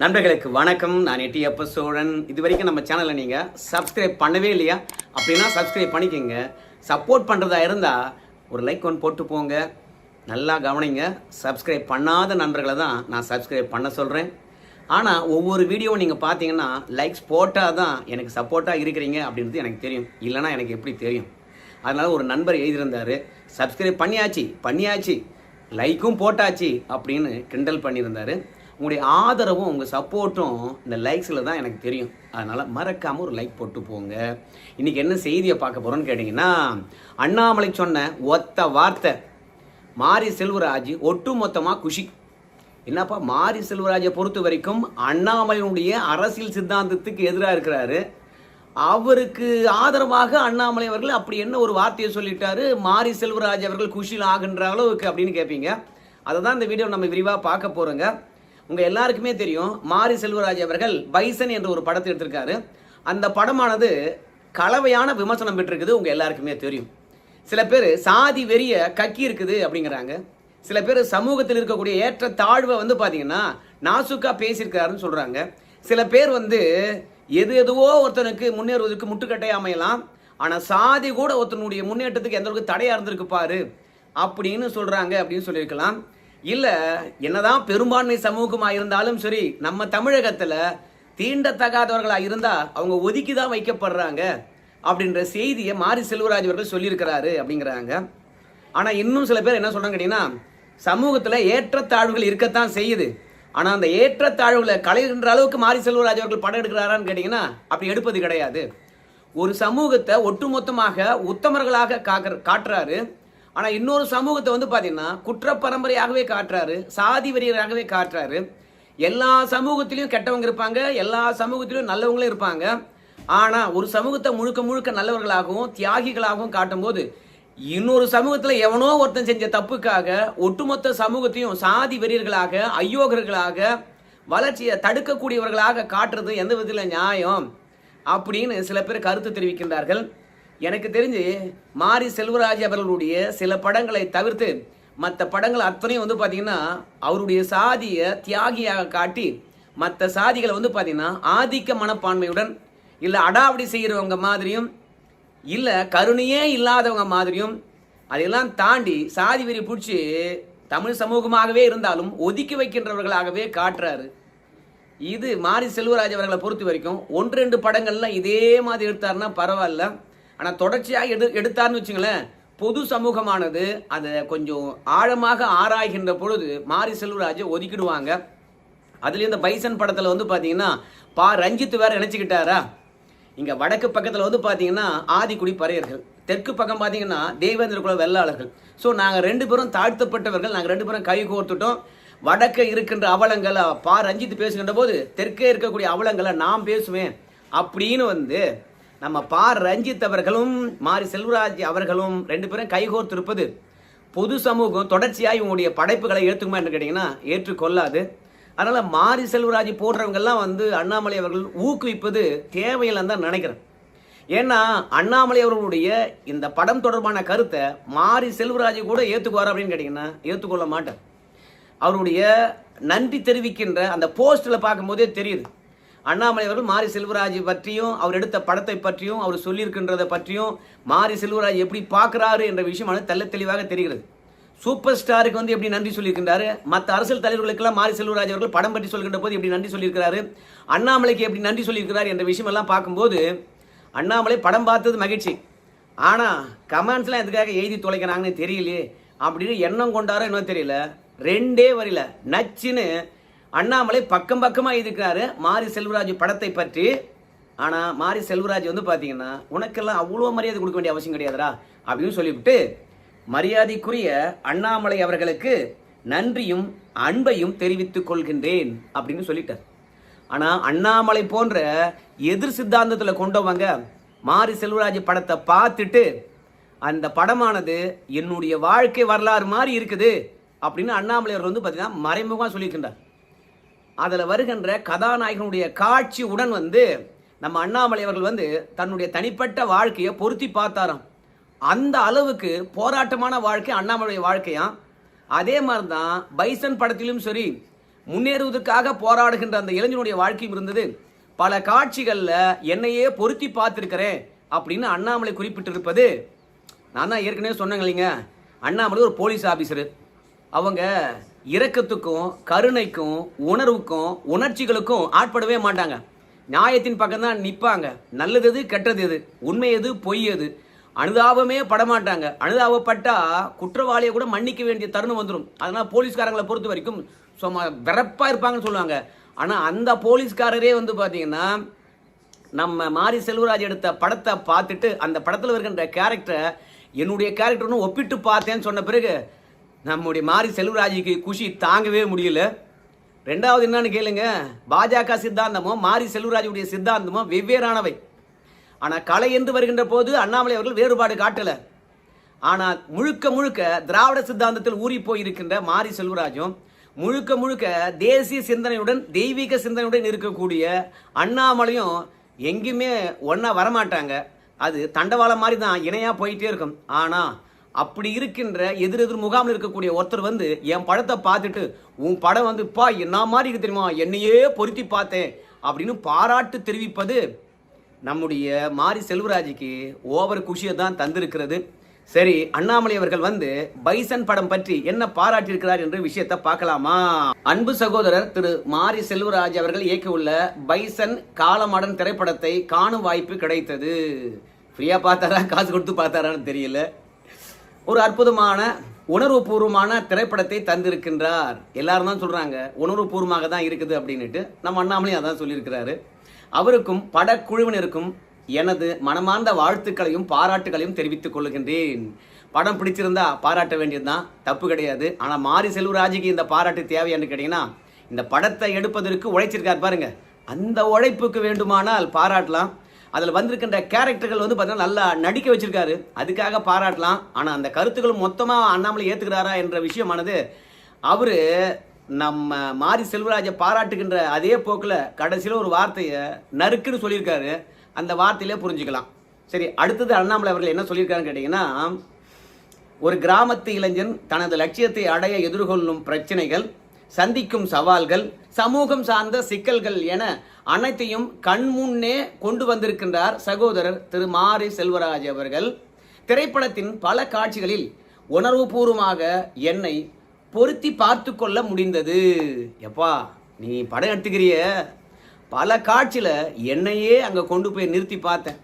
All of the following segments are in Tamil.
நண்பர்களுக்கு வணக்கம். நான் எட்டியப்ப சோழன். இது வரைக்கும் நம்ம சேனலை நீங்கள் சப்ஸ்கிரைப் பண்ணவே இல்லையா? அப்படின்னா சப்ஸ்கிரைப் பண்ணிக்கோங்க. சப்போர்ட் பண்ணுறதா இருந்தால் ஒரு லைக் ஒன்று போட்டு போங்க. நல்லா கவனிங்க. சப்ஸ்கிரைப் பண்ணாத நண்பர்களை தான் நான் சப்ஸ்கிரைப் பண்ண சொல்கிறேன் ஆனால் ஒவ்வொரு வீடியோவும் நீங்கள் பார்த்தீங்கன்னா லைக்ஸ் போட்டால் தான் எனக்கு சப்போர்ட்டாக இருக்கிறீங்க அப்படின்றது எனக்கு தெரியும். இல்லைன்னா எனக்கு எப்படி தெரியும்? அதனால் ஒரு நண்பர் எழுதியிருந்தார். சப்ஸ்கிரைப் பண்ணியாச்சு பண்ணியாச்சு. லைக்கும் போட்டாச்சு அப்படின்னு கிண்டல் பண்ணியிருந்தார். உங்களுடைய ஆதரவும் உங்கள் சப்போர்ட்டும் இந்த லைக்ஸில் தான் எனக்கு தெரியும். அதனால் மறக்காமல் ஒரு லைக் போட்டு போங்க. இன்றைக்கி என்ன செய்தியை பார்க்க போகிறோன்னு கேட்டிங்கன்னா அண்ணாமலை சொன்ன ஒத்த வார்த்தை மாரி செல்வராஜ் ஒட்டு மொத்தமாக குஷி. என்னப்பா மாரி செல்வராஜை பொறுத்த வரைக்கும் அண்ணாமலையினுடைய அரசியல் சித்தாந்தத்துக்கு எதிராக இருக்கிறாரு. அவருக்கு ஆதரவாக அண்ணாமலை அவர்கள் அப்படி என்ன ஒரு வார்த்தையை சொல்லிட்டாரு? மாரி செல்வராஜ் அவர்கள் குஷியில் ஆகின்ற அளவுக்கு அப்படின்னு கேட்பீங்க அதை தான் இந்த வீடியோ நம்ம விரிவாக பார்க்க போகிறோங்க உங்கள் எல்லாருக்குமே தெரியும் மாரி செல்வராஜ் அவர்கள் பைசன் என்ற ஒரு படத்தை எடுத்திருக்காரு. அந்த படமானது கலவையான விமர்சனம் பெற்றிருக்குது உங்கள் எல்லாருக்குமே தெரியும். சில பேர் சாதி வெறிய கக்கி இருக்குது அப்படிங்கிறாங்க. சில பேர் சமூகத்தில் இருக்கக்கூடிய ஏற்ற தாழ்வை வந்து பார்த்தீங்கன்னா நாசுக்கா பேசியிருக்காருன்னு சொல்கிறாங்க சில பேர் வந்து எது எதுவோ ஒருத்தனுக்கு முன்னேறுவதற்கு முட்டுக்கட்டை அமையலாம் ஆனால் சாதி கூட ஒருத்தனுடைய முன்னேற்றத்துக்கு எந்த அளவுக்கு தடையாக இருந்திருக்கு பாரு அப்படின்னு சொல்கிறாங்க அப்படின்னு சொல்லியிருக்கலாம். இல்லை என்னதான் பெரும்பான்மை சமூகமாக இருந்தாலும் சரி நம்ம தமிழகத்தில் தீண்டத்தகாதவர்களாக இருந்தால் அவங்க ஒதுக்கி தான் வைக்கப்படுறாங்க அப்படின்ற செய்தியை மாரி செல்வராஜ் அவர்கள் சொல்லியிருக்கிறாரு அப்படிங்கிறாங்க. ஆனால் இன்னும் சில பேர் என்ன சொல்கிறாங்க கேட்டிங்கன்னா சமூகத்தில் ஏற்றத்தாழ்வுகள் இருக்கத்தான் செய்யுது. ஆனால் அந்த ஏற்றத்தாழ்வுகளை கலைகின்ற அளவுக்கு மாரி செல்வராஜ் அவர்கள் படம் எடுக்கிறாரான்னு கேட்டிங்கன்னா அப்படி எடுப்பது கிடையாது. ஒரு சமூகத்தை ஒட்டுமொத்தமாக உத்தமர்களாக காக்கிற காட்டுறாரு. ஆனால் இன்னொரு சமூகத்தை வந்து பார்த்தீங்கன்னா குற்ற பரம்பரையாகவே காட்டுறாரு சாதி வெறியராகவே காட்டுறாரு. எல்லா சமூகத்திலையும் கெட்டவங்க இருப்பாங்க எல்லா சமூகத்திலையும் நல்லவங்களும் இருப்பாங்க. ஆனால் ஒரு சமூகத்தை முழுக்க முழுக்க நல்லவர்களாகவும் தியாகிகளாகவும் காட்டும்போது இன்னொரு சமூகத்தில் எவனோ ஒருத்தன் செஞ்ச தப்புக்காக ஒட்டுமொத்த சமூகத்தையும் சாதி வெறியர்களாக ஐயோகர்களாக வளர்ச்சியை தடுக்கக்கூடியவர்களாக காட்டுறது எந்த விதத்தில் நியாயம் அப்படின்னு சில பேர் கருத்து தெரிவிக்கின்றார்கள். எனக்கு தெரிஞ்சு மாரி செல்வராஜ் அவர்களுடைய சில படங்களை தவிர்த்து மற்ற படங்கள் அத்தனையும் வந்து பார்த்தீங்கன்னா அவருடைய சாதியை தியாகியாக காட்டி மற்ற சாதிகளை வந்து பார்த்தீங்கன்னா ஆதிக்க மனப்பான்மையுடன் இல்லை அடாவடி செய்கிறவங்க மாதிரியும் இல்லை கருணையே இல்லாதவங்க மாதிரியும் அதையெல்லாம் தாண்டி சாதி வெறி பிடிச்சி தமிழ் சமூகமாகவே இருந்தாலும் ஒதுக்கி வைக்கின்றவர்களாகவே காட்டுறாரு. இது மாரி செல்வராஜ் அவர்களை பொறுத்த வரைக்கும் ஒன்று ரெண்டு படங்கள்லாம் இதே மாதிரி எடுத்தாருன்னா பரவாயில்ல. ஆனால் தொடர்ச்சியாக எடு எடுத்தாருன்னு வச்சுங்களேன் பொது சமூகமானது அதை கொஞ்சம் ஆழமாக ஆராய்கின்ற பொழுது மாரி செல்வராஜை ஒதுக்கிடுவாங்க. அதுலேயும் இந்த பைசன் படத்தில் வந்து பார்த்தீங்கன்னா பா ரஞ்சித் வேற நினச்சிக்கிட்டாரா இங்கே வடக்கு பக்கத்தில் வந்து பார்த்தீங்கன்னா ஆதிக்குடி பறையர்கள். தெற்கு பக்கம் பார்த்தீங்கன்னா தேவேந்திர குல வெள்ளாளர்கள். ஸோ நாங்கள் ரெண்டு பேரும் தாழ்த்தப்பட்டவர்கள் நாங்கள் ரெண்டு பேரும் கை கோர்த்துட்டோம். வடக்க இருக்கின்ற அவலங்களை பா ரஞ்சித் பேசுகின்ற போது தெற்கே இருக்கக்கூடிய அவலங்களை நான் பேசுவேன். அப்படின்னு வந்து நம்ம பார் ரஞ்சித் அவர்களும் மாரி செல்வராஜ் அவர்களும் ரெண்டு பேரும் கைகோர்த்திருப்பது பொது சமூகம் தொடர்ச்சியாக இவங்களுடைய படைப்புகளை ஏற்றுக்குமா என்று கேட்டிங்கன்னா ஏற்றுக்கொள்ளாது. அதனால் மாரி செல்வராஜ் போடுறவங்கெல்லாம் வந்து அண்ணாமலை அவர்கள் ஊக்குவிப்பது தேவையில்லைன்னு தான் நினைக்கிறேன். ஏன்னா அண்ணாமலை அவர்களுடைய இந்த படம் தொடர்பான கருத்தை மாரி செல்வராஜ் கூட ஏற்றுக்குவார் அப்படின்னு கேட்டிங்கன்னா ஏற்றுக்கொள்ள மாட்டேன். அவருடைய நன்றி தெரிவிக்கின்ற அந்த போஸ்ட்டில் பார்க்கும்போதே தெரியுது. அண்ணாமலை அவர்கள் மாரி செல்வராஜ் பற்றியும் அவர் எடுத்த படத்தை பற்றியும் அவர் சொல்லியிருக்கின்றதை பற்றியும் மாரி செல்வராஜ் எப்படி பார்க்குறாரு என்ற விஷயமானது தெல்ல தெளிவாக தெரிகிறது. சூப்பர் ஸ்டாருக்கு வந்து எப்படி நன்றி சொல்லியிருக்கின்றாரு? மற்ற அரசியல் தலைவர்களுக்கெல்லாம் மாரி செல்வராஜ் அவர்கள் படம் பற்றி சொல்கின்ற போது எப்படி நன்றி சொல்லியிருக்கிறாரு? அண்ணாமலைக்கு எப்படி நன்றி சொல்லியிருக்கிறார் என்ற விஷயமெல்லாம் பார்க்கும்போது அண்ணாமலை படம் பார்த்தது மகிழ்ச்சி. ஆனால் கமெண்ட்ஸ்லாம் எதுக்காக எழுதி தொலைக்கிறாங்கன்னு தெரியலையே? அப்படின்னு எண்ணம் கொண்டாரோ என்னவோ தெரியல. ரெண்டே வரியில நச்சுன்னு அண்ணாமலை பக்கம் பக்கமாக இருக்கிறாரு மாரி செல்வராஜ் படத்தை பற்றி. ஆனால் மாரி செல்வராஜ் வந்து பார்த்தீங்கன்னா உனக்கெல்லாம் அவ்வளோ மரியாதை கொடுக்க வேண்டிய அவசியம் கிடையாதுரா அப்படின்னு சொல்லிவிட்டு மரியாதைக்குரிய அண்ணாமலை அவர்களுக்கு நன்றியும் அன்பையும் தெரிவித்துக் கொள்கின்றேன் அப்படின்னு சொல்லிட்டார். ஆனால் அண்ணாமலை போன்ற எதிர் சித்தாந்தத்தில் கொண்டவங்க மாரி செல்வராஜ் படத்தை பார்த்துட்டு அந்த படமானது என்னுடைய வாழ்க்கை வரலாறு மாதிரி இருக்குது அப்படின்னு அண்ணாமலை அவர் வந்து பார்த்தீங்கன்னா மறைமுகமாக சொல்லியிருக்கின்றார். அதில் வருகின்ற கதாநாயகனுடைய காட்சி உடன் வந்து நம்ம அண்ணாமலை அவர்கள் வந்து தன்னுடைய தனிப்பட்ட வாழ்க்கையை பொருத்தி பார்த்தாராம். அந்த அளவுக்கு போராட்டமான வாழ்க்கை அண்ணாமலையுடைய வாழ்க்கையாம் அதே மாதிரி தான் பைசன் படத்திலும் சரி முன்னேறுவதற்காக போராடுகின்ற அந்த இளைஞனுடைய வாழ்க்கையும் இருந்தது. பல காட்சிகளில் என்னையே பொருத்தி பார்த்துருக்கிறேன் அப்படின்னு அண்ணாமலை குறிப்பிட்டிருப்பது நான் தான் ஏற்கனவே சொன்னேங்க இல்லைங்க. அண்ணாமலை ஒரு போலீஸ் ஆஃபீஸரு அவங்க இரக்கத்துக்கும் கருணைக்கும் உணர்வுக்கும் உணர்ச்சிகளுக்கும் ஆட்படவே மாட்டாங்க. நியாயத்தின் பக்கம் தான் நிற்பாங்க நல்லது எது கெட்டது எது? உண்மை எது பொய் எது? அனுதாபமே படமாட்டாங்க. அனுதாபப்பட்டா குற்றவாளியை கூட மன்னிக்க வேண்டிய தருணம் வந்துடும் அதனால் போலீஸ்காரங்களை பொறுத்த வரைக்கும் சும்மா விறப்பாக இருப்பாங்கன்னு சொல்லுவாங்க. ஆனால் அந்த போலீஸ்காரரே வந்து பார்த்தீங்கன்னா நம்ம மாரி செல்வராஜ் எடுத்த படத்தை பார்த்துட்டு அந்த படத்தில் இருக்கின்ற கேரக்டரை என்னுடைய கேரக்டர்னு ஒப்பிட்டு பார்த்தேன்னு சொன்ன பிறகு நம்முடைய மாரி செல்வராஜுக்கு குஷி தாங்கவே முடியல. ரெண்டாவது என்னன்னு கேளுங்க பாஜக சித்தாந்தமும் மாரி செல்வராஜுடைய சித்தாந்தமும் வெவ்வேறானவை. ஆனால் கலை என்று வருகின்ற போது அண்ணாமலை அவர்கள் வேறுபாடு காட்டல. ஆனால் முழுக்க முழுக்க திராவிட சித்தாந்தத்தில் ஊறி போயிருக்கின்ற மாரி செல்வராஜும் முழுக்க முழுக்க தேசிய சிந்தனையுடன் தெய்வீக சிந்தனையுடன் இருக்கக்கூடிய அண்ணாமலையும் எங்கேயுமே ஒன்றா வரமாட்டாங்க. அது தண்டவாளம் மாதிரி தான் இணையாக போயிட்டே இருக்கும். ஆனால் அப்படி இருக்கின்ற எதிர் எதிர் முகாமில் இருக்கக்கூடிய ஒருத்தர் வந்து என் படத்தை பார்த்துட்டு உன் படம் வந்து பா என்ன மாதிரி இருக்கு தெரியுமா? என்னையே பொருத்தி பார்த்தேன். அப்படின்னு பாராட்டு தெரிவிப்பது நம்முடைய மாரி செல்வராஜுக்கு ஓவர் குஷியை தான் தந்திருக்கிறது. சரி அண்ணாமலை அவர்கள் வந்து பைசன் படம் பற்றி என்ன பாராட்டியிருக்கிறார் என்ற விஷயத்தை பார்க்கலாமா? அன்பு சகோதரர் திரு மாரி செல்வராஜ் அவர்கள் இயக்கியுள்ள பைசன் காலமாடன் திரைப்படத்தை காணும் வாய்ப்பு கிடைத்தது. ஃப்ரீயாக பார்த்தாரா? காசு கொடுத்து பார்த்தாரான்னு தெரியல. ஒரு அற்புதமான உணர்வுபூர்வமான திரைப்படத்தை தந்திருக்கின்றார். எல்லாரும் தான் சொல்கிறாங்க உணர்வுபூர்வமாக தான் இருக்குது அப்படின்னுட்டு. நம்ம அண்ணாமலையும் அதான் சொல்லியிருக்கிறாரு. அவருக்கும் படக்குழுவினருக்கும் எனது மனமார்ந்த வாழ்த்துக்களையும் பாராட்டுகளையும் தெரிவித்துக் கொள்கின்றேன். படம் பிடிச்சிருந்தா பாராட்ட வேண்டியதுதான் தப்பு கிடையாது. ஆனால் மாரி செல்வராஜுக்கு இந்த பாராட்டு தேவையான்னு கேட்டிங்கன்னா இந்த படத்தை எடுப்பதற்கு உழைச்சிருக்கார் பாருங்க. அந்த உழைப்புக்கு வேண்டுமானால் பாராட்டலாம். அதில் வந்திருக்கின்ற கேரக்டர்கள் வந்து பார்த்தீங்கன்னா நல்லா நடிக்க வச்சிருக்காரு. அதுக்காக பாராட்டலாம். ஆனால் அந்த கருத்துக்களும் மொத்தமாக அண்ணாமலை ஏற்றுக்கிறாரா என்ற விஷயமானது அவர் நம்ம மாரி செல்வராஜை பாராட்டுகின்ற அதே போக்கில் கடைசியில் ஒரு வார்த்தையை நறுக்குன்னு சொல்லியிருக்காரு. அந்த வார்த்தையிலே புரிஞ்சுக்கலாம். சரி அடுத்தது அண்ணாமலை அவர்கள் என்ன சொல்லியிருக்காருன்னு கேட்டிங்கன்னா ஒரு கிராமத்து இளைஞன் தனது லட்சியத்தை அடைய எதிர்கொள்ளும் பிரச்சனைகள் சந்திக்கும் சவால்கள் சமூகம் சார்ந்த சிக்கல்கள் என அனைத்தையும் கண்முன்னே கொண்டு வந்திருக்கின்றார் சகோதரர் திரு மாரி செல்வராஜ் அவர்கள். திரைப்படத்தின் பல காட்சிகளில் உணர்வுபூர்வமாக என்னை பொருத்தி பார்த்து கொள்ள முடிந்தது. எப்பா நீ படம் எடுத்துக்கிறிய? பல காட்சியில் என்னையே அங்கே கொண்டு போய் நிறுத்தி பார்த்தேன்.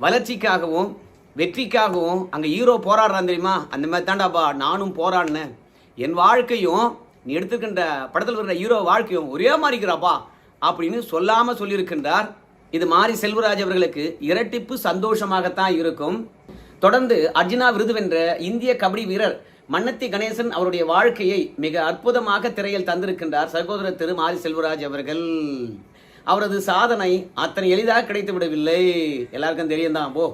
வளர்ச்சிக்காகவும் வெற்றிக்காகவும் அங்கே ஹீரோ போராடுறான் தெரியுமா? அந்த மாதிரி தாண்டாப்பா நானும் போராடினேன். என் வாழ்க்கையும் நீ எடுத்துக்கின்ற படத்தில் இருக்கிற ஹீரோ வாழ்க்கையும் ஒரே மாதிரி இருக்கிறாப்பா? அப்படின்னு சொல்லாமல் சொல்லியிருக்கின்றார். இது மாறி செல்வராஜ் அவர்களுக்கு இரட்டிப்பு சந்தோஷமாகத்தான் இருக்கும். தொடர்ந்து அர்ஜுனா விருது வென்ற இந்திய கபடி வீரர் மன்னத்தி கணேசன் அவருடைய வாழ்க்கையை மிக அற்புதமாக திரையில் தந்திருக்கின்றார் சகோதரர் திரு மாரி செல்வராஜ் அவர்கள். அவரது சாதனை அத்தனை எளிதாக கிடைத்து விடவில்லை. எல்லாருக்கும் தெரியும் தான் போ.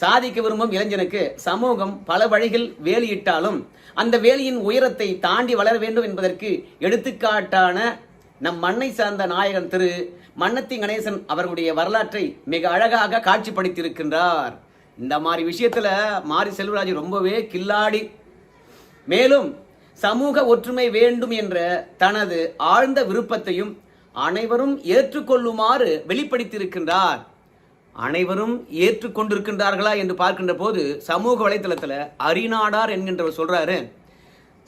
சாதிக்க விரும்பும் இளைஞனுக்கு சமூகம் பல வழிகள் வேலியிட்டாலும் அந்த வேலியின் உயரத்தை தாண்டி வளர வேண்டும் என்பதற்கு எடுத்துக்காட்டான நம் மண்ணை சார்ந்த நாயகன் திரு மன்னத்தி கணேசன் அவர்களுடைய வரலாற்றை மிக அழகாக காட்சிப்படுத்தியிருக்கின்றார். இந்த மாதிரி விஷயத்துல மாரி செல்வராஜ் ரொம்பவே கில்லாடி. மேலும் சமூக ஒற்றுமை வேண்டும் என்ற தனது ஆழ்ந்த விருப்பத்தையும் அனைவரும் ஏற்றுக்கொள்ளுமாறு வெளிப்படுத்தியிருக்கின்றார். அனைவரும் ஏற்றுக்கொண்டிருக்கின்றார்களா என்று பார்க்கின்ற போது சமூக வலைத்தளத்தில் அரிநாடார் என்கின்றவர் சொல்கிறாரு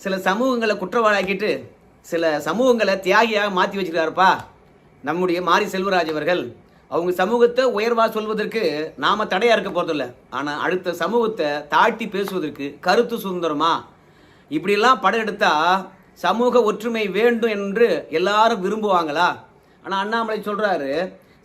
சில சமூகங்களை குற்றவாளியாக்கிட்டு சில சமூகங்களை தியாகியாக மாற்றி வச்சுக்கிறாருப்பா நம்முடைய மாரி செல்வராஜ் அவர்கள். அவங்க சமூகத்தை உயர்வா சொல்வதற்கு நாம் தடையா இருக்க போகிறதில்ல ஆனால் அடுத்த சமூகத்தை தாட்டி பேசுவதற்கு கருத்து சுதந்திரமா? இப்படிலாம் படம் எடுத்தால் சமூக ஒற்றுமை வேண்டும் என்று எல்லாரும் விரும்புவாங்களா? ஆனால் அண்ணாமலை சொல்கிறாரு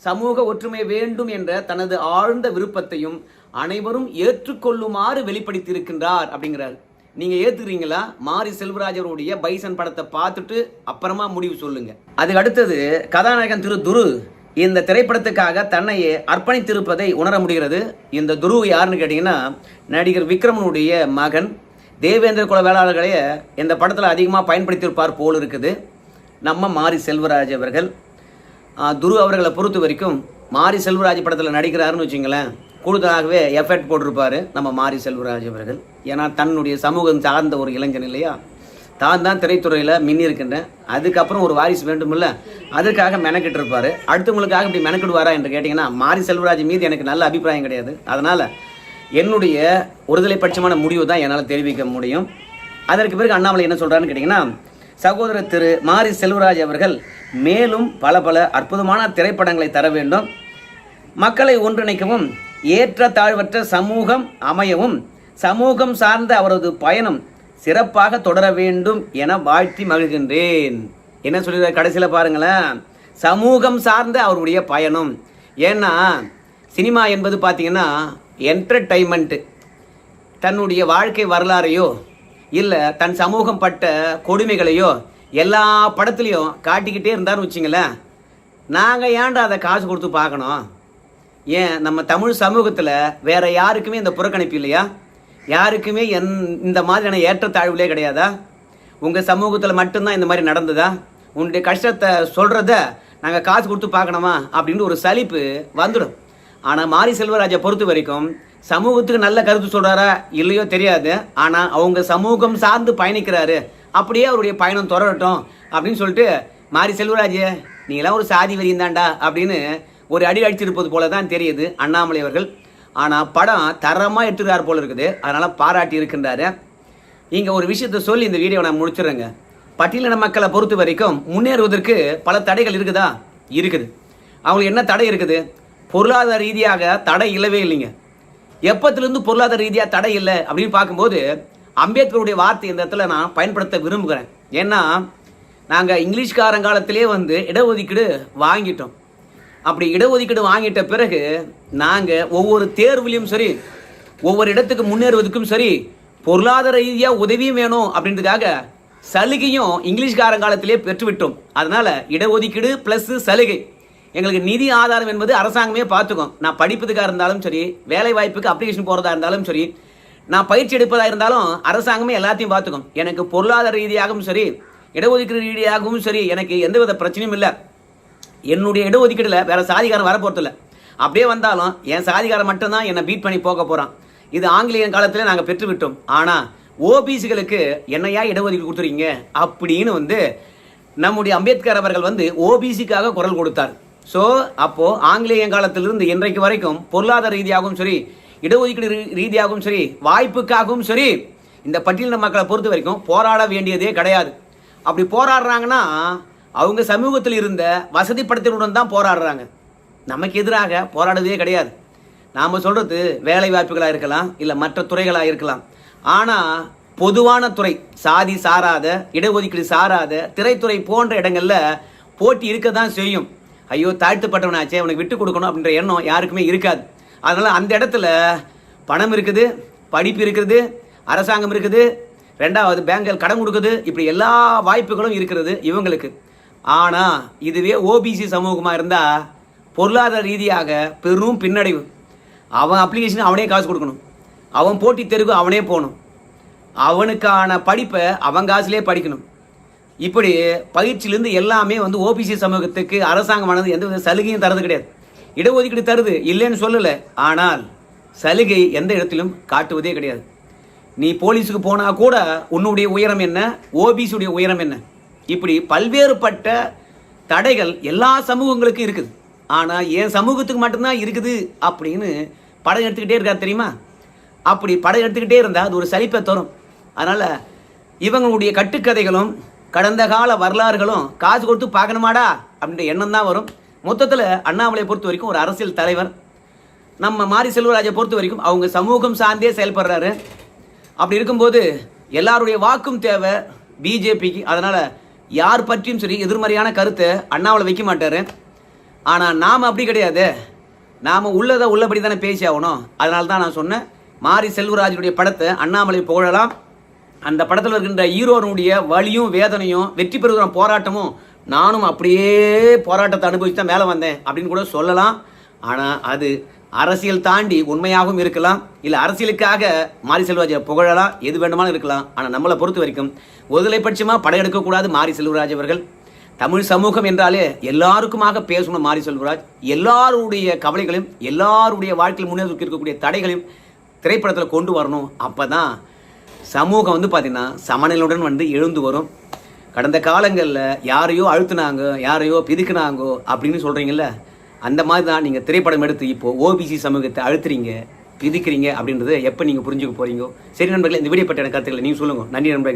சமூக ஒற்றுமை வேண்டும் என்ற தனது ஆழ்ந்த விருப்பத்தையும் அனைவரும் ஏற்றுக்கொள்ளுமாறு வெளிப்படுத்தியிருக்கின்றார் அப்படிங்கிறார். நீங்கள் ஏற்றுக்கிறீங்களா மாரி செல்வராஜருடைய பைசன் படத்தை பார்த்துட்டு அப்புறமா முடிவு சொல்லுங்க. அதுக்கு அடுத்தது கதாநாயகன் திரு துரு இந்த திரைப்படத்துக்காக தன்னையே அர்ப்பணித்திருப்பதை உணர முடிகிறது. இந்த துரு யாருன்னு கேட்டிங்கன்னா நடிகர் விக்ரமனுடைய மகன். தேவேந்திர குல வேளாளர்களையே இந்த படத்தில் அதிகமாக பயன்படுத்தியிருப்பார் போல் இருக்குது. நம்ம மாரி செல்வராஜ் அவர்கள். துரு அவர்களை பொறுத்த வரைக்கும் மாரி செல்வராஜ் படத்தில் நடிக்கிறாருன்னு வச்சுங்களேன் கூடுதலாகவே எஃபெக்ட் போட்டிருப்பாரு நம்ம மாரி செல்வராஜ் அவர்கள். ஏன்னா தன்னுடைய சமூகம் சார்ந்த ஒரு இளைஞன் இல்லையா? தான் தான் திரைத்துறையில் மின்னி இருக்கின்றேன் அதுக்கப்புறம் ஒரு வாரிசு வேண்டுமில்ல அதுக்காக மெனக்கிட்டு இருப்பார் அடுத்தவங்களுக்காக இப்படி மெனக்கிடுவாரா என்று கேட்டிங்கன்னா மாரி செல்வராஜ் மீது எனக்கு நல்ல அபிப்பிராயம் கிடையாது. அதனால் என்னுடைய ஒருதலை பட்சமான முடிவு தான் என்னால் தெரிவிக்க முடியும். அதற்கு பிறகு அண்ணாமலை என்ன சொல்கிறாருன்னு கேட்டிங்கன்னா சகோதரர் திரு மாரி செல்வராஜ் அவர்கள் மேலும் பல பல அற்புதமான திரைப்படங்களை தர வேண்டும். மக்களை ஒன்றிணைக்கவும் ஏற்ற தாழ்வற்ற சமூகம் அமையவும் சமூகம் சார்ந்த அவரது பயணம் சிறப்பாக தொடர வேண்டும் என வாழ்த்தி மகிழ்கின்றேன். என்ன சொல்லிடுற கடைசியில் பாருங்களேன். சமூகம் சார்ந்த அவருடைய பயணம். ஏன்னா சினிமா என்பது பார்த்தீங்கன்னா என்டர்டைன்மெண்ட்டு தன்னுடைய வாழ்க்கை வரலாறையோ இல்லை தன் சமூகம் பட்ட கொடுமைகளையோ எல்லா படத்துலையும் காட்டிக்கிட்டே இருந்தாருன்னு வச்சிங்களேன். நாங்கள் ஏன்டா அதை காசு கொடுத்து பார்க்கணும்? ஏன் நம்ம தமிழ் சமூகத்தில் வேற யாருக்குமே இந்த புறக்கணிப்பு இல்லையா? யாருக்குமே என் இந்த மாதிரியான ஏற்றத்தாழ்வுலே கிடையாதா? உங்கள் சமூகத்தில் மட்டும்தான் இந்த மாதிரி நடந்ததா? உன்னுடைய கஷ்டத்தை சொல்கிறத நாங்கள் காசு கொடுத்து பார்க்கணுமா? அப்படின்னு ஒரு சலிப்பு வந்துடும். ஆனால் மாரி செல்வராஜை பொறுத்த வரைக்கும் சமூகத்துக்கு நல்ல கருத்து சொல்கிறாரா இல்லையோ தெரியாது. ஆனால் அவங்க சமூகம் சார்ந்து பயணிக்கிறாரு. அப்படியே அவருடைய பயணம் தொடரட்டும் அப்படின்னு சொல்லிட்டு மாரி செல்வராஜ் நீங்களாம் ஒரு சாதி வரியும் தாண்டா அப்படின்னு ஒரு அடி அடிச்சிருப்பது போல தான் தெரியுது அண்ணாமலை அவர்கள். ஆனால் படம் தரமாக எடுத்துக்கிறார் போல இருக்குது. அதனால் பாராட்டி இருக்கின்றாரு. இங்கே ஒரு விஷயத்த சொல்லி இந்த வீடியோவை நான் முடிச்சிடுறேங்க. பட்டியலின மக்களை பொறுத்த வரைக்கும் முன்னேறுவதற்கு பல தடைகள் இருக்குதா? இருக்குது. அவங்களுக்கு என்ன தடை இருக்குது? பொருளாதார ரீதியாக தடை இல்லவே இல்லைங்க. எப்பத்திலிருந்து பொருளாதார ரீதியாக தடை இல்லை அப்படின்னு பார்க்கும்போது அம்பேத்கருடைய வார்த்தை இந்த இடத்துல நான் பயன்படுத்த விரும்புகிறேன். ஏன்னா நாங்கள் இங்கிலீஷ்காரங்காலத்திலே வந்து இடஒதுக்கீடு வாங்கிட்டோம். அப்படி இடஒதுக்கீடு வாங்கிட்ட பிறகு நாங்கள் ஒவ்வொரு தேர்வுலையும் சரி ஒவ்வொரு இடத்துக்கு முன்னேறுவதற்கும் சரி பொருளாதார ரீதியாக உதவியும் வேணும் அப்படின்றதுக்காக சலுகையும் இங்கிலீஷ்காரங்காலத்திலே பெற்றுவிட்டோம். அதனால் இடஒதுக்கீடு ப்ளஸ் சலுகை. எங்களுக்கு நிதி ஆதாரம் என்பது அரசாங்கமே பார்த்துக்கும். நான் படிப்பதுக்காக இருந்தாலும் சரி வேலை வாய்ப்புக்கு அப்ளிகேஷன் போகிறதா இருந்தாலும் சரி நான் பயிற்சி எடுப்பதாக இருந்தாலும் அரசாங்கமே எல்லாத்தையும் பார்த்துக்கும். எனக்கு பொருளாதார ரீதியாகவும் சரி இடஒதுக்கீடு ரீதியாகவும் சரி எனக்கு எந்தவித பிரச்சனையும் இல்லை. என்னுடைய இடஒதுக்கீடுல வேற சாதிகாரம் வர அப்படியே வந்தாலும் என் சாதிகாரம் மட்டும்தான் என்னை பீட் பண்ணி போக போகிறான் இது ஆங்கிலேயன் காலத்தில் நாங்கள் பெற்றுவிட்டோம். ஆனால் ஓபிசிகளுக்கு என்னையா இடஒதுக்கீடு கொடுத்துருக்கீங்க அப்படின்னு வந்து நம்முடைய அம்பேத்கர் அவர்கள் வந்து ஓபிசிக்காக குரல் கொடுத்தார். ஸோ அப்போது ஆங்கிலேய காலத்திலிருந்து இன்றைக்கு வரைக்கும் பொருளாதார ரீதியாகவும் சரி இடஒதுக்கீடு ரீ- ரீதியாகவும் சரி வாய்ப்புக்காகவும் சரி இந்த பட்டியலின மக்களை பொறுத்த வரைக்கும் போராட வேண்டியதே கிடையாது. அப்படி போராடுறாங்கன்னா அவங்க சமூகத்தில் இருந்த வசதி தான் போராடுறாங்க. நமக்கு எதிராக போராடுவதே கிடையாது. நாம் சொல்கிறது வேலை வாய்ப்புகளாக இருக்கலாம் இல்லை மற்ற துறைகளாக இருக்கலாம். ஆனால் பொதுவான துறை சாதி சாராத இடஒதுக்கீடு சாராத திரைத்துறை போன்ற இடங்களில் போட்டி இருக்க தான் செய்யும். ஐயோ தாழ்த்தப்பட்டவனாச்சே அவனுக்கு விட்டு கொடுக்கணும் அப்படின்ற எண்ணம் யாருக்குமே இருக்காது. அதனால் அந்த இடத்துல பணம் இருக்குது படிப்பு இருக்குது அரசாங்கம் இருக்குது ரெண்டாவது பேங்குகள் கடன் கொடுக்குது இப்படி எல்லா வாய்ப்புகளும் இருக்கிறது இவங்களுக்கு. ஆனால் இதுவே ஓபிசி சமூகமாக இருந்தால் பொருளாதார ரீதியாக பெரும் பின்னடைவு. அவன் அப்ளிகேஷன் அவனே காசு கொடுக்கணும். அவன் போட்டி தெருவு அவனே போகணும். அவனுக்கான படிப்பை அவன் காசுலேயே படிக்கணும். இப்படி பயிற்சியிலேருந்து எல்லாமே வந்து ஓபிசி சமூகத்துக்கு அரசாங்கமானது எந்த வித சலுகையும் தரது கிடையாது. இடஒதுக்கீடு தருது இல்லைன்னு சொல்லலை. ஆனால் சலுகை எந்த இடத்திலும் காட்டுவதே கிடையாது. நீ போலீஸுக்கு போனால் கூட உன்னுடைய உயரம் என்ன? ஓபிசியுடைய உயரம் என்ன? இப்படி பல்வேறுபட்ட தடைகள் எல்லா சமூகங்களுக்கும் இருக்குது. ஆனால் என் சமூகத்துக்கு மட்டும்தான் இருக்குது அப்படின்னு படம் எடுத்துக்கிட்டே இருக்காது தெரியுமா? அப்படி படம் எடுத்துக்கிட்டே இருந்தால் அது ஒரு சலிப்பை தரும். அதனால் இவங்களுடைய கட்டுக்கதைகளும் கடந்த கால வரலாறுகளும் காசு கொடுத்து பார்க்கணுமாடா அப்படின்ற எண்ணம் தான் வரும். மொத்தத்தில் அண்ணாமலையை பொறுத்த வரைக்கும் ஒரு அரசியல் தலைவர். நம்ம மாரி செல்வராஜை பொறுத்த வரைக்கும் அவங்க சமூகம் சார்ந்தே செயல்படுறாரு. அப்படி இருக்கும்போது எல்லாருடைய வாக்கும் தேவை பிஜேபிக்கு. அதனால் யார் பற்றியும் சரி எதிர்மறையான கருத்தை அண்ணாமலை வைக்க மாட்டார். ஆனால் நாம் அப்படி கிடையாது. நாம் உள்ளதை உள்ளபடி தானே பேசி ஆகணும். அதனால தான் நான் சொன்னேன் மாரி செல்வராஜனுடைய படத்தை அண்ணாமலை புகழலாம். அந்த படத்தில் இருக்கின்ற ஹீரோனுடைய வலியும் வேதனையும் வெற்றி பெறுகிற போராட்டமும் நானும் அப்படியே போராட்டத்தை அனுபவிச்சு தான் மேலே வந்தேன் அப்படின்னு கூட சொல்லலாம். ஆனால் அது அரசியல் தாண்டி உண்மையாகவும் இருக்கலாம். இல்லை அரசியலுக்காக மாரி செல்வராஜை புகழலாம். எது வேண்டுமாலும் இருக்கலாம். ஆனால் நம்மளை பொறுத்த வரைக்கும் ஒருதலை படையெடுக்கக்கூடாது மாரி செல்வராஜ் அவர்கள். தமிழ் சமூகம் என்றாலே எல்லாருக்குமாக பேசணும் மாரி செல்வராஜ். எல்லாருடைய கவலைகளையும் எல்லாருடைய வாழ்க்கையில் முன்னேறி இருக்கக்கூடிய தடைகளையும் திரைப்படத்தில் கொண்டு வரணும். அப்போ தான் சமூகம் வந்து பார்த்தீங்கன்னா சமநிலையுடன் வந்து எழுந்து வரும். கடந்த காலங்களில் யாரையோ அழுத்துனாங்க யாரையோ பிதுக்குனாங்கோ அப்படின்னு சொல்கிறீங்கல்ல அந்த மாதிரி தான் நீங்கள் திரைப்படம் எடுத்து இப்போது ஓபிசி சமூகத்தை அழுத்துறீங்க பிதிக்கிறீங்க அப்படின்றத எப்போ நீங்கள் புரிஞ்சுக்க போகிறீங்கோ சரி நண்பர்களே இந்த வீடியோ பற்றின கருத்துக்களை நீங்கள் சொல்லுங்கள் நன்றி நண்பர்களே.